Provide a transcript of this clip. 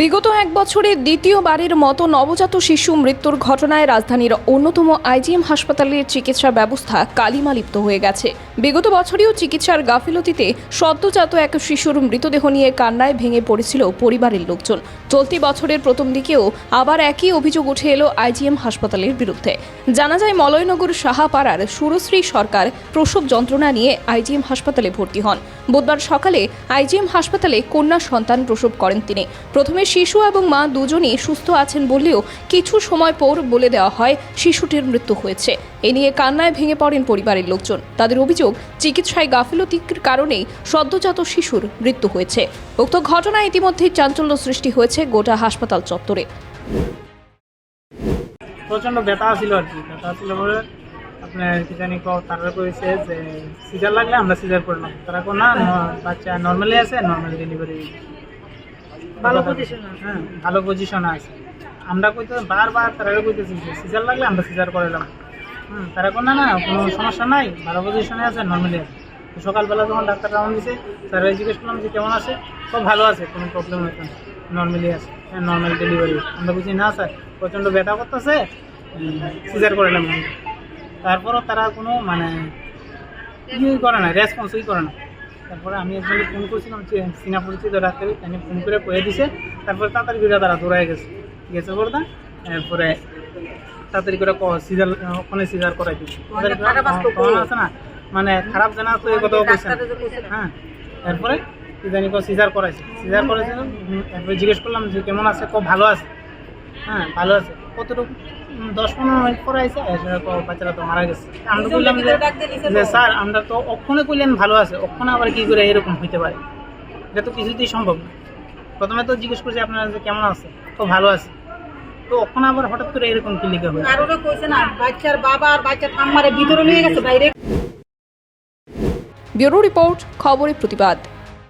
বিগত এক বছরে দ্বিতীয়বারের মতো নবজাত শিশু মৃত্যুর ঘটনায় রাজধানীর অন্যতম আইজিএম হাসপাতালের চিকিৎসা ব্যবস্থা কালিমালিপ্ত হয়ে গেছে। বিগত বছরেও চিকিৎসার গাফিলতিতে সদ্যজাত এক শিশুর মৃতদেহ নিয়ে কান্নায় ভেঙে পড়েছিল পরিবারের লোকজন। চলতি বছরের প্রথম দিকেও আবার একই অভিযোগ উঠে এলো আইজিএম হাসপাতালের বিরুদ্ধে। জানা যায়, মলয়নগর সাহাপাড়ার সুরশ্রী সরকার প্রসব যন্ত্রণা নিয়ে আইজিএম হাসপাতালে ভর্তি হন। বুধবার সকালে আইজিএম হাসপাতালে কন্যা সন্তান প্রসব করেন তিনি। প্রথমে শিশু এবং মা দুজনই সুস্থ আছেন বললেও কিছু সময় পর বলে দেওয়া হয় শিশুটির মৃত্যু হয়েছে। এ নিয়ে কান্নায় ভেঙে পড়েন পরিবারের লোকজন। তাদের অভিযোগ, চিকিৎসায় গাফিলতির কারণেই সদ্যজাত শিশুর মৃত্যু হয়েছে। উক্ত ঘটনায় ইতিমধ্যেই চাঞ্চল্য সৃষ্টি হয়েছে গোটা হাসপাতাল চত্বরে। প্রচণ্ড ব্যথা ছিল আর কি। ব্যথা ছিল বলে আপনার কি জানি তারা করেছে যে সিজার লাগলে আমরা সিজার করলাম তারা কো না বাচ্চা নর্মালি আছে নর্মাল ডেলিভারি ভালো পজিশন হ্যাঁ ভালো পজিশন আছে। আমরা কইতে বারবার তারা কইতেছি সিজার লাগলে আমরা সিজার করালাম হুম তারা কো না না কোনো সমস্যা নাই ভালো পজিশনে আছে নর্মালি আছে। সকালবেলা যখন ডাক্তার রাউন্ড দিছে তারা জিজ্ঞেস করলাম যে কেমন আছে? সব ভালো আছে কোনো প্রবলেম হতো না নর্মালি আছে হ্যাঁ নর্মাল ডেলিভারি আমরা বুঝি না স্যার প্রচণ্ড ব্যথা করতেছে সিজার করালাম। তারপরও তারা কোনো মানে ইয়ে করে না রেসপন্সই করে না। তারপরে আমি একজনকে ফোন করেছিলাম যে সিনা পরিচিত ডাক্তার তাকে ফোন করে কয়ে দিছে। তারপরে তাড়াতাড়ি করে তারা দৌড়ায় গেছে। গেছে বলতা এরপরে তাড়াতাড়ি করে সিজার ওখানে সিজার করাই দিচ্ছে আছে না মানে খারাপ জানা তো এই কথা কইছে হ্যাঁ এরপরে কি জানি কো সিজার করাইছে। সিজার উম, এরপরে জিজ্ঞেস করলাম যে কেমন আছে কো ভালো আছে? হ্যাঁ ভালো আছে। কতটুকু? দশ পনেরো মিনিট পরে আইসে বাচ্চারা তো মারা গেছে। আমরা বললাম যে স্যার আমরা তো অক্ষণে কইলেন ভালো আছে অক্ষণে আবার কি করে এরকম হইতে পারে? এটা তো কিছুতেই সম্ভব না। প্রথমে তো জিজ্ঞেস করছি আপনারা যে কেমন আছে? তো ভালো আছে। তো ওখানে আবার হঠাৎ করে এরকম কি লিখে হয় কারোর কইছে না বাচ্চার বাবা আর বাচ্চার ঠাম্মারে ভিতরে নিয়ে গেছে বাইরে। ব্যুরো রিপোর্ট খবরের প্রতিবাদ।